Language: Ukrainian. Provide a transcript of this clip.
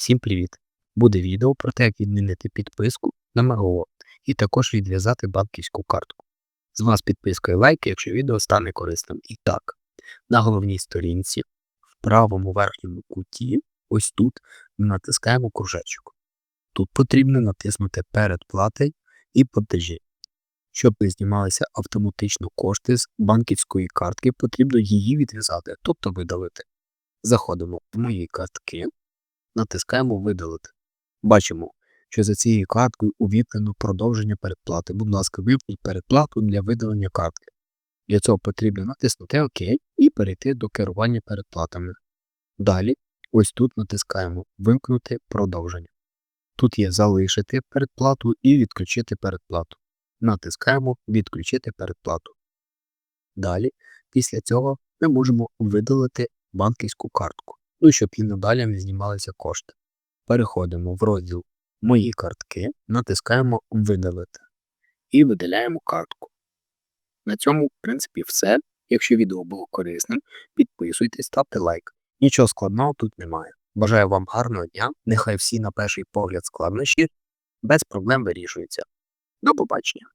Всім привіт! Буде відео про те, як відмінити підписку на МГО і також відв'язати банківську картку. З вас підписка і лайк, якщо відео стане корисним. І так, на головній сторінці, в правому верхньому куті, ось тут, ми натискаємо кружечок. Тут потрібно натиснути передплати і платежі. Щоб не знімалися автоматично кошти з банківської картки, потрібно її відв'язати, тобто видалити. Заходимо в мої картки, натискаємо видалити. Бачимо, що за цією карткою увімкнено продовження передплати. Будь ласка, вимкніть передплату для видалення картки. Для цього потрібно натиснути ОК і перейти до керування передплатами. Далі, ось тут натискаємо Вимкнути продовження. Тут є залишити передплату і відключити передплату. Натискаємо Відключити передплату. Далі, після цього, ми можемо видалити банківську картку, ну щоб і надалі не знімалися кошти. Переходимо в розділ Мої картки, натискаємо Видалити і видаляємо картку. На цьому, в принципі, все. Якщо відео було корисним, підписуйтесь, ставте лайк. Нічого складного тут немає. Бажаю вам гарного дня. Нехай всі на перший погляд складнощі без проблем вирішуються. До побачення!